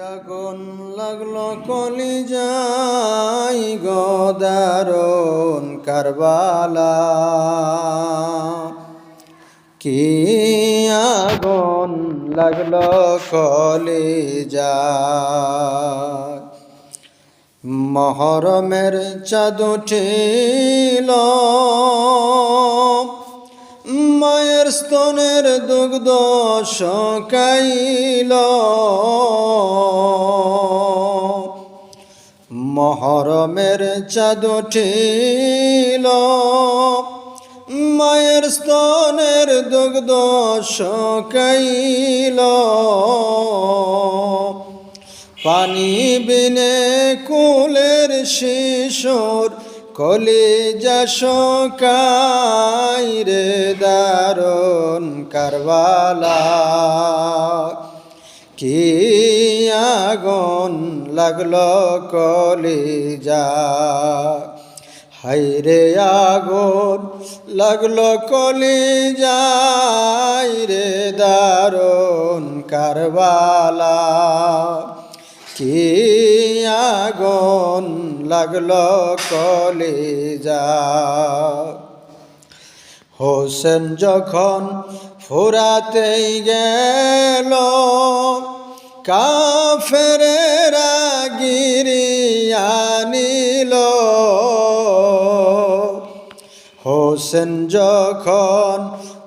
আগুন লাগল কলি যাই গদারণ কারবালা। কি আগুন লাগল কলি যায় মহরমের চাঁদ উঠিল স্তনের দুগ্ধ সকাইল মহরমের চাঁদ উঠিল। মায়ের স্তনের দুগ্ধ সকাইল পানি বিনে কুলের শিশুর কলিজা শোকাই রে দারুণ কারবালা। কি আগুন লাগল কলিজা? হাইরে আগুন লাগল কলিজা রে দারুণ কারবালা। কি আগুন লাগল কলিজা। হোসেন যখন ফুরাতেই গেল কাফেরেরা গিরিয়ানিল হোসেন যখন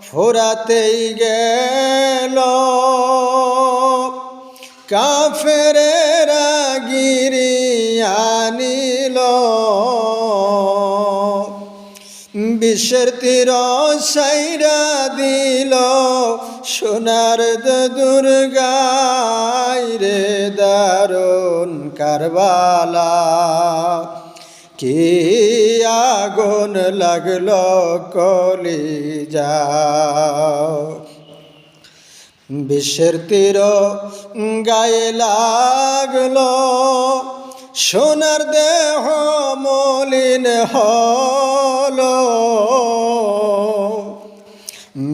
ফুরাতেই গেল কাফেরেরা বিশ্বের তীর সাইরা দিল, সোনার দুর্গাই রে দারুণ কারবালা। কি আগুন লাগল কলিজা। বিশ্বের তীর গায়ে লাগল, সোনার দেহ মলিন হলো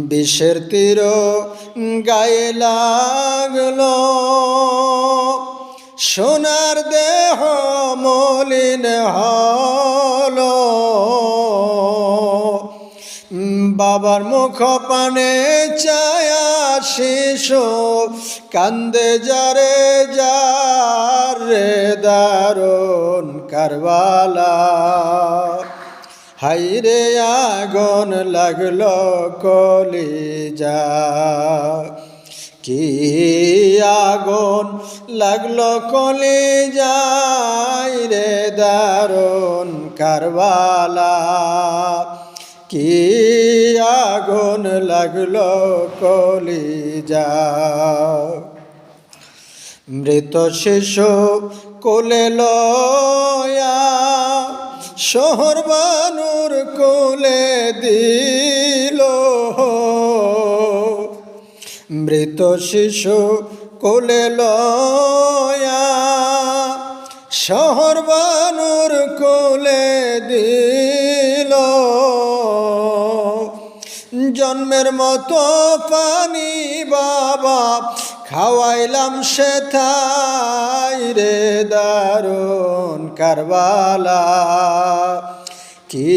বিশ্বের তীর গায়ে লাগল। সোনার দেহ মলিন হলো। বাবার মুখ পানে চায়া শিশু কান্দে যারে যার রে দারুণ কারবালা। হাইরে আগুন লাগল কলিজা। কি আগুন লাগল কলিজা রে দারুণ কারবালা। কি আগুন লাগল কলিজা। মৃত শিশু কোলে লয়া শহর বানুর কোলে দিল। মৃত শিশু কোলে লয়া শহর বানুর কোলে দিল। জন্মের মতো পানি বাবা খাওয়াইলাম সে থাই রে দারুণ কারবালা। কি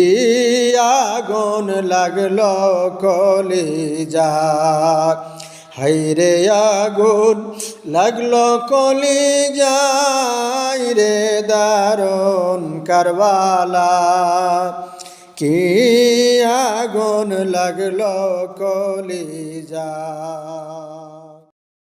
আগুন লাগল কলিজা। হাইরে আগুন লাগল কলিজা রে দারুণ কারবালা। কি আগুন লাগল কলিজা।